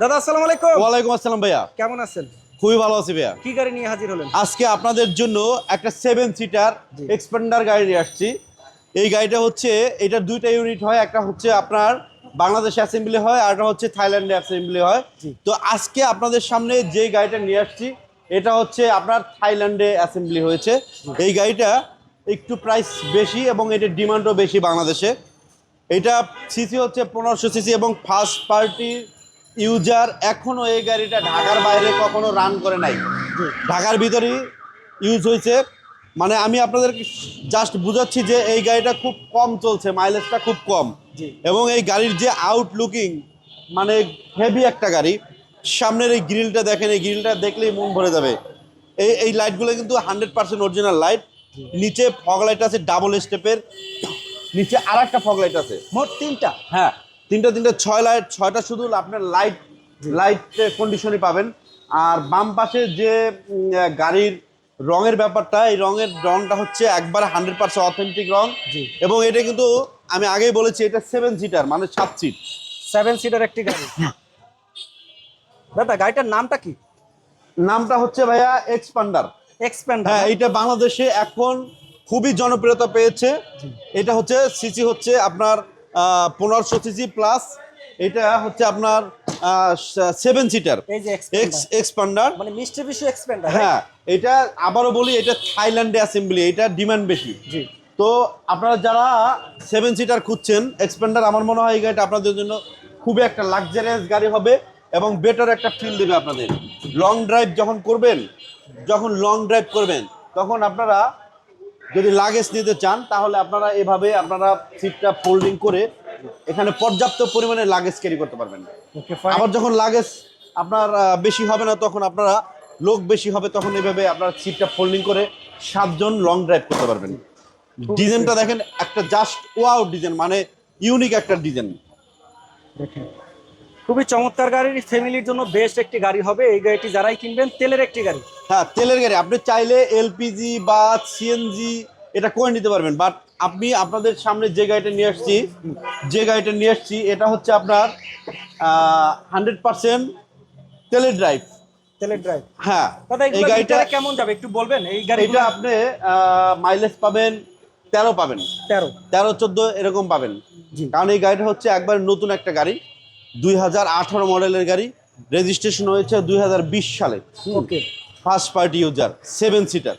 দাদা আসসালামু আলাইকুম। ওয়ালাইকুম আসসালাম ভাইয়া। কেমন আছেন? খুবই ভালো আছি ভাইয়া। কি গাড়ি নিয়ে হাজির হলেন? আজকে আপনাদের জন্য একটা সেভেন সিটার। এক্সপেন্ডার গাড়ি নিয়ে আসছি। এই গাড়িটা হচ্ছে এটা দুইটা ইউনিট হয় একটা হচ্ছে আপনার বাংলাদেশে অ্যাসেম্বলি হয় আর একটা হচ্ছে থাইল্যান্ডে অ্যাসেম্বলি হয়। তো আজকে আপনাদের সামনে যে গাড়িটা নিয়ে আসছি এটা হচ্ছে আপনার থাইল্যান্ডে অ্যাসেম্বলি হয়েছে। এই গাড়িটা একটু প্রাইস বেশি এবং এটার ডিমান্ডও বেশি বাংলাদেশে। এটা সিসি হচ্ছে পনেরোশো সিসি এবং ফার্স্ট পার্টি ইউজার এখনও এই গাড়িটা ঢাকার বাইরে কখনো রান করে নাই। ঢাকার ভিতরেই ইউজ হয়েছে। মানে আমি আপনাদেরকে জাস্ট বুঝাচ্ছি যে এই গাড়িটা খুব কম চলছে মাইলেজটা খুব কম। এবং এই গাড়ির যে আউটলুকিং মানে হেভি একটা গাড়ি সামনের এই গ্রিলটা দেখেন এই গ্রিলটা দেখলেই মন ভরে যাবে। এই এই লাইটগুলো কিন্তু হান্ড্রেড পার্সেন্ট অরিজিনাল লাইট নিচে ফগ লাইট আছে ডাবল স্টেপের নিচে আর একটা ফগ লাইট আছে। মোট তিনটা? হ্যাঁ। তিনটা তিনটা ছয় লাইট ছয়টা শুধু আপনার লাইট লাইট কন্ডিশনে পাবেন। আর বাম পাশে যে গাড়ির রঙের ব্যাপারটা এই রঙের রংটা হচ্ছে একবার হান্ড্রেড পার্সেন্ট অথেন্টিক রং। এবং এটা কিন্তু আমি আগেই বলেছি এটা সেভেন সিটার মানে সাত সিট সেভেন সিটার একটি গাড়ি। দাদা গাড়িটার নামটা কি? নামটা হচ্ছে ভাইয়া এক্সপান্ডার এক্সপ্যান্ড হ্যাঁ এটা বাংলাদেশে এখন খুবই জনপ্রিয়তা পেয়েছে। এটা হচ্ছে সিসি হচ্ছে আপনার পনেরোশো সিসি প্লাস এটা হচ্ছে আপনার সেভেন সিটার এক্স এক্সপান্ডার মানে মিষ্টি বিশ্ব এক্সপ্যান্ডার হ্যাঁ এটা আবারও বলি এটা থাইল্যান্ডে অ্যাসেম্বলি এটা ডিমান্ড বেশি। জি। তো আপনারা যারা সেভেন সিটার খুঁজছেন এক্সপেন্ডার আমার মনে হয় এই গাড়িটা আপনাদের জন্য খুবই একটা লাক্সারিয়াস গাড়ি হবে এবং বেটার একটা ফিল দেবে আপনাদের। লং ড্রাইভ যখন করবেন যখন লং ড্রাইভ করবেন তখন আপনারা যদি লাগেজ নিতে চান তাহলে আপনারা এভাবে আপনারা সিটটা ফোল্ডিং করে এখানে পর্যাপ্ত পরিমাণে লাগেজ ক্যারি করতে পারবেন। আবার যখন লাগেজ আপনার বেশি হবে না তখন আপনারা লোক বেশি হবে তখন এভাবে আপনার সিটটা ফোল্ডিং করে সাতজন লং ড্রাইভ করতে পারবেন। ডিজাইনটা দেখেন একটা জাস্ট ওয়াও ডিজাইন মানে ইউনিক একটা ডিজাইন দেখেন খুবই চমৎকার গাড়ির ফ্যামিলির জন্য বেস্ট একটি গাড়ি হবে। এই গাড়িটি যারাই কিনবেন তেলের একটি গাড়ি। হ্যাঁ তেলের গাড়ি। আপনি চাইলে এলপিজি বা সিএনজি এটা করে নিতে পারবেন। বাট আপনি আপনাদের সামনে যে গাড়িটা নিয়ে আসছি যে গাড়িটা নিয়ে আসছি এটা হচ্ছে আপনার হান্ড্রেড পার্সেন্ট তেলের ড্রাইভ তেলের ড্রাইভ হ্যাঁ দাদা এই গাড়িটা কেমন যাবে? একটু বলবেন এই গাড়িটা আপনি মাইলেজ পাবেন তেরো পাবেন। তেরো। তেরো চোদ্দ এরকম পাবেন। কারণ এই গাড়িটা হচ্ছে একবার নতুন একটা গাড়ি। দুই হাজার আঠারো মডেলের গাড়ি রেজিস্ট্রেশন হয়েছে দুই হাজার বিশ সালে। Okay. First party user seven seater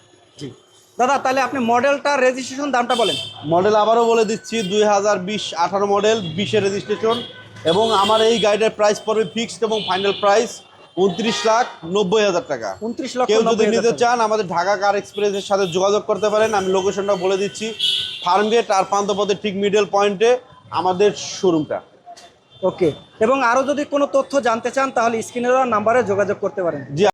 দাদা তাহলে আপনি মডেলটা রেজিস্ট্রেশন দামটা বলেন। মডেল আবারও বলে দিচ্ছি দুই হাজার বিশ আঠারো মডেল বিশে রেজিস্ট্রেশন। এবং আমার এই গাড়িটার প্রাইস পড়বে ফিক্সড এবং ফাইনাল প্রাইস উনত্রিশ লাখ নব্বই হাজার টাকা। উনত্রিশ লাখ কেউ যদি নিতে চান আমাদের ঢাকা কার এক্সপ্রেসের সাথে যোগাযোগ করতে পারেন। আমি লোকেশনটা বলে দিচ্ছি ফার্মগেট আর পান্তপথের ঠিক মিডল পয়েন্টে আমাদের শোরুমটা ওকে এবং আরও যদি কোনো তথ্য জানতে চান তাহলে স্ক্রিনের নাম্বারে যোগাযোগ করতে পারেন।